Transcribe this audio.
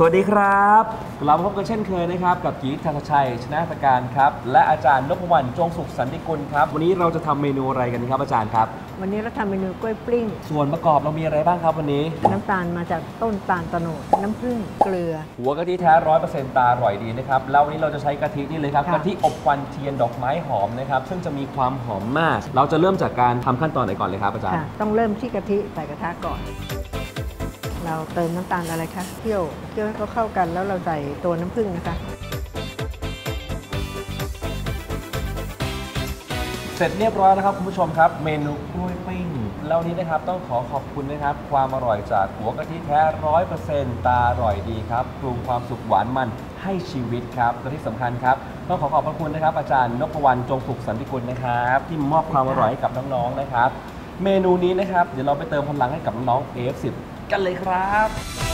สวัสดีครับกลับมาพบกันเช่นเคยนะครับ กับกีทัศชัยชนะตการครับ และอาจารย์นพวรรณจงสุขสันติกุลครับ วันนี้เราจะทำเมนูอะไรกันครับอาจารย์ครับ วันนี้เราทำเมนูกล้วยปลิ้ง ส่วนประกอบเรามีอะไรบ้างครับวันนี้ น้ำตาลมาจากต้นตาลตะโนดน้ำผึ้งเกลือ หัวกะทิแท้ร้อยเปอร์เซ็นต์ตาอร่อยดีนะครับแล้ววันนี้เราจะใช้กะทินี่เลยครับค่ะ กะทิอบควันเทียนดอกไม้หอมนะครับซึ่งจะมีความหอมมาก เราจะเริ่มจากการทำขั้นตอนไหนก่อนเลยครับอาจารย์ ค่ะ ต้องเริ่มที่กะทิใส่กระทะก่อน เราเติมน้ำตาลอะไรคะเคี่ยวเคี่ยวให้เขาเข้ากันแล้วเราใส่ตัวน้ำผึ้งนะคะ เสร็จเรียบร้อยแล้วครับคุณผู้ชมครับ เมนูกล้วยปิ้งแล้วนี้นะครับต้องขอขอบคุณนะครับ ความอร่อยจากหัวกะทิแท้ร้อยเปอร์เซ็นต์ตาอร่อยดีครับปรุงความสุขหวานมันให้ชีวิตครับและที่สำคัญครับต้องขอขอบพระคุณนะครับ อาจารย์นพวรรณจงสุขสันติกุลนะครับ ที่มอบความอร่อยให้กับน้องๆนะครับ เมนูนี้นะครับ เดี๋ยวเราไปเติมพลังให้กับน้องๆ AF10 กันเลยครับ